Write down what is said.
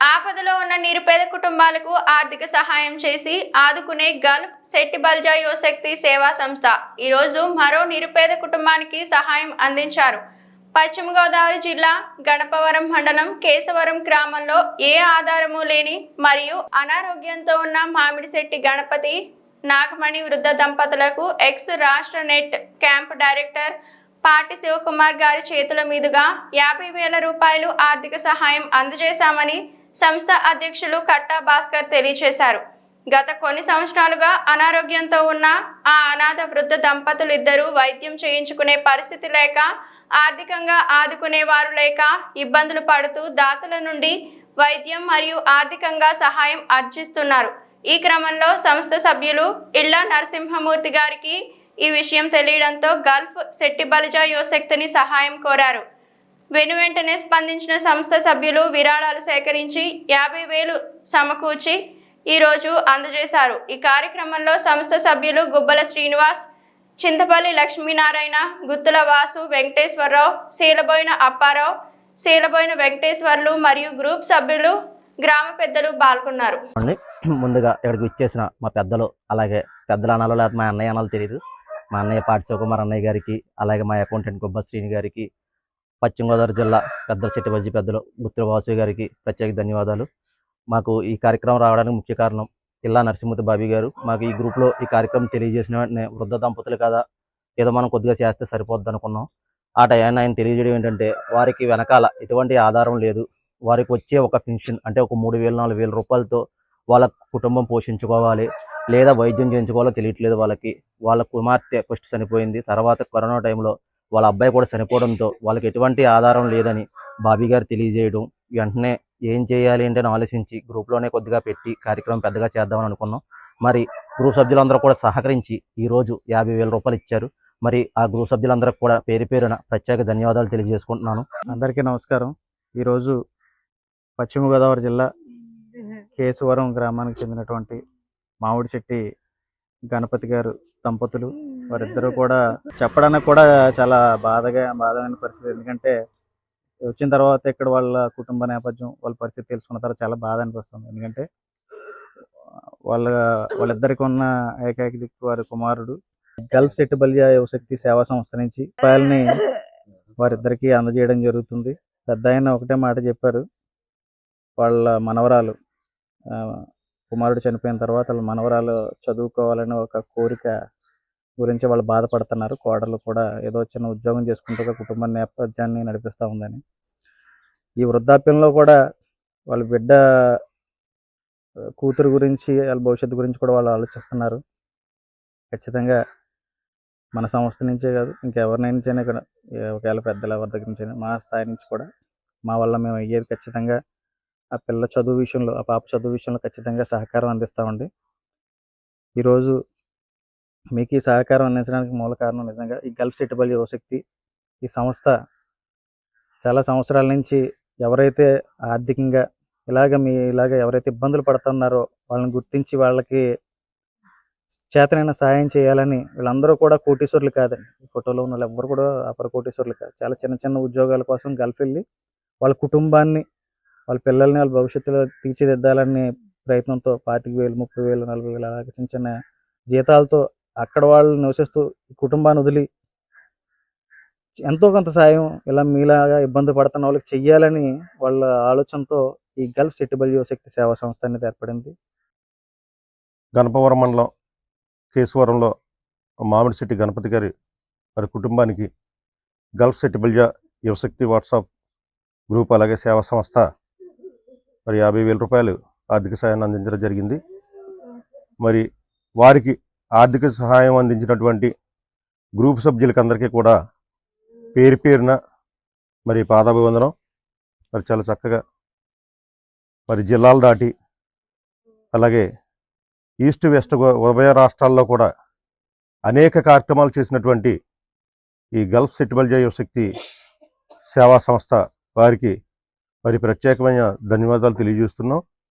ఆపదలో ఉన్న నిరుపేద కుటుంబాలకు ఆర్థిక సహాయం చేసి ఆదుకునే గల్ఫ్ శెట్టి బల్జా యువశక్తి సేవా సంస్థ. ఈరోజు మరో నిరుపేద కుటుంబానికి సహాయం అందించారు. పశ్చిమ గోదావరి జిల్లా గణపవరం మండలం కేశవరం గ్రామంలో ఏ ఆధారము లేని మరియు అనారోగ్యంతో ఉన్న మామిడిశెట్టి గణపతి నాగమణి వృద్ధ దంపతులకు ఎక్స్ రాష్ట్ర నెట్ క్యాంప్ డైరెక్టర్ పాటి శివకుమార్ గారి చేతుల మీదుగా యాభై వేల రూపాయలు ఆర్థిక సహాయం అందజేశామని సంస్థ అధ్యక్షులు కట్టా భాస్కర్ తెలియజేశారు. గత కొన్ని సంవత్సరాలుగా అనారోగ్యంతో ఉన్న ఆ అనాథ వృద్ధ దంపతులు ఇద్దరూ వైద్యం చేయించుకునే పరిస్థితి లేక ఆర్థికంగా ఆదుకునే వారు లేక ఇబ్బందులు పడుతూ దాతల నుండి వైద్యం మరియు ఆర్థికంగా సహాయం అర్జిస్తున్నారు. ఈ క్రమంలో సంస్థ సభ్యులు ఇళ్ళ నరసింహమూర్తి గారికి ఈ విషయం తెలియడంతో గల్ఫ్ శెట్టిబలిజా యువశక్తిని సహాయం కోరారు. వెను వెంటనే స్పందించిన సంస్థ సభ్యులు విరాళాలు సేకరించి యాభై వేలు సమకూర్చి ఈరోజు అందజేశారు. ఈ కార్యక్రమంలో సంస్థ సభ్యులు గుబ్బల శ్రీనివాస్ చింతపల్లి లక్ష్మీనారాయణ గుత్తుల వాసు వెంకటేశ్వరరావు శీలబోయిన అప్పారావు శీలబోయిన వెంకటేశ్వర్లు మరియు గ్రూప్ సభ్యులు గ్రామ పెద్దలు పాల్గొన్నారు. ముందుగా ఇక్కడికి ఇచ్చేసిన మా పెద్దలు అలాగే పెద్దల అనాలో లేకపోతే మా అన్నయ్య అనాలో తెలియదు మా అన్నయ్య పాటి శివకుమార్ అన్నయ్య గారికి అలాగే మా అకౌంటెంట్ గుబ్బ శ్రీని గారికి పశ్చిమ గోదావరి జిల్లా పెద్దల చెట్టుబజ్జి పెద్దలు గుత్తుల వాసు గారికి ప్రత్యేక ధన్యవాదాలు. మాకు ఈ కార్యక్రమం రావడానికి ముఖ్య కారణం ఇల్లా నరసింహతి బాబీ గారు. మాకు ఈ గ్రూప్లో ఈ కార్యక్రమం తెలియజేసిన వెంటనే వృద్ధ దంపతులు కదా ఏదో మనం కొద్దిగా చేస్తే సరిపోద్ది అనుకున్నాం. ఆ టైం ఆయన తెలియజేయడం ఏంటంటే వారికి వెనకాల ఎటువంటి ఆధారం లేదు. వారికి వచ్చే ఒక పెన్షన్ అంటే ఒక మూడు వేలు నాలుగు వేల రూపాయలతో వాళ్ళ కుటుంబం పోషించుకోవాలి లేదా వైద్యం చేయించుకోవాలో తెలియట్లేదు వాళ్ళకి. వాళ్ళ కుమార్తె ఫస్ట్ చనిపోయింది. తర్వాత కరోనా టైంలో వాళ్ళ అబ్బాయి కూడా చనిపోవడంతో వాళ్ళకి ఎటువంటి ఆధారం లేదని బాబీ గారు తెలియజేయడం వెంటనే ఏం చేయాలి అంటే అని ఆలోచించి గ్రూప్లోనే కొద్దిగా పెట్టి కార్యక్రమం పెద్దగా చేద్దామని అనుకున్నాం. మరి గ్రూప్ సభ్యులందరూ కూడా సహకరించి ఈరోజు యాభై వేల రూపాయలు ఇచ్చారు. మరి ఆ గ్రూప్ సభ్యులందరికీ కూడా పేరు పేరున ప్రత్యేక ధన్యవాదాలు తెలియజేసుకుంటున్నాను. అందరికీ నమస్కారం. ఈరోజు పశ్చిమ గోదావరి జిల్లా కేశవరం గ్రామానికి చెందినటువంటి మామిడి చెట్టి గణపతి గారు దంపతులు వారిద్దరూ కూడా చెప్పడానికి కూడా చాలా బాధగా బాధమైన పరిస్థితి. ఎందుకంటే వచ్చిన తర్వాత ఇక్కడ వాళ్ళ కుటుంబ నేపథ్యం వాళ్ళ పరిస్థితి తెలుసుకున్న తర్వాత చాలా బాధ అనిపిస్తుంది. ఎందుకంటే వాళ్ళ వాళ్ళిద్దరికి ఉన్న ఏకైక దిక్కు వారి కుమారుడు. గల్ఫ్ సెట్టుబల్య యువశక్తి సేవా సంస్థ నుంచి రూపాయలని వారిద్దరికి అందజేయడం జరుగుతుంది. పెద్ద ఆయన ఒకటే మాట చెప్పారు. వాళ్ళ మనవరాలు ఆ, కుమారుడు చనిపోయిన తర్వాత వాళ్ళ మనవరాలు చదువుకోవాలని ఒక కోరిక గురించి వాళ్ళు బాధపడుతున్నారు. కోడలు కూడా ఏదో చిన్న ఉద్యోగం చేసుకుంటూ కుటుంబ నేపథ్యాన్ని నడిపిస్తూ ఉందని. ఈ వృద్ధాప్యంలో కూడా వాళ్ళ బిడ్డ కూతురు గురించి వాళ్ళ భవిష్యత్తు గురించి కూడా వాళ్ళు ఆలోచిస్తున్నారు. ఖచ్చితంగా మన సంస్థ నుంచే కాదు ఇంకెవరినైనా ఇక్కడ ఒకవేళ పెద్దలు ఎవరి దగ్గర నుంచి మా స్థాయి నుంచి కూడా మా వల్ల మేము అయ్యేది ఖచ్చితంగా ఆ పిల్ల చదువు విషయంలో ఆ పాప చదువు విషయంలో ఖచ్చితంగా సహకారం అందిస్తామండి ఈరోజు మీకు ఈ సహకారం అందించడానికి మూల కారణం నిజంగా ఈ గల్ఫ్ సెటిబల్ యువశక్తి ఈ సంస్థ చాలా సంవత్సరాల నుంచి ఎవరైతే ఆర్థికంగా ఇలాగ మీ ఇలాగ ఎవరైతే ఇబ్బందులు పడుతున్నారో వాళ్ళని గుర్తించి వాళ్ళకి చేతనైన సాయం చేయాలని వీళ్ళందరూ కూడా కోటీశ్వరులు కాదండి. ఈ ఫోటోలో ఉన్న వాళ్ళు ఎవ్వరు కూడా అపర కోటీశ్వరులు కాదు. చాలా చిన్న చిన్న ఉద్యోగాల కోసం గల్ఫ్ వెళ్ళి వాళ్ళ కుటుంబాన్ని వాళ్ళ పిల్లల్ని వాళ్ళ భవిష్యత్తులో తీర్చిదిద్దాలనే ప్రయత్నంతో పాతిక వేలు ముప్పై వేలు నలభై వేలు అలాగే చిన్న చిన్న జీతాలతో అక్కడ వాళ్ళు నివసిస్తూ ఈ కుటుంబాన్ని వదిలి ఎంతో కొంత సాయం ఇలా మీలాగా ఇబ్బంది పడుతున్న వాళ్ళకి చెయ్యాలని వాళ్ళ ఆలోచనతో ఈ గల్ఫ్ సెటిబల్ శక్తి సేవా సంస్థ అనేది ఏర్పడింది. గణపవరం మండలం కేశవరంలో మామిడి శెట్టి గణపతి గారి వారి కుటుంబానికి గల్ఫ్ సెట్టి యువశక్తి వాట్సాప్ గ్రూప్ అలాగే సేవా సంస్థ మరి యాభై వేల రూపాయలు ఆర్థిక సహాయాన్ని అందించడం జరిగింది. మరి వారికి ఆర్థిక సహాయం అందించినటువంటి గ్రూప్ సభ్యులకి అందరికీ కూడా పేరు పేరున మరి పాదాభివందనం. మరి చాలా చక్కగా మరి జిల్లాలు దాటి అలాగే ఈస్ట్ వెస్ట్ ఉభయ రాష్ట్రాల్లో కూడా అనేక కార్యక్రమాలు చేసినటువంటి ఈ గల్ఫ్ సెటిబల్జ శక్తి సేవా సంస్థ వారికి మరి ప్రత్యేకమైన ధన్యవాదాలు తెలియజేస్తున్నాం.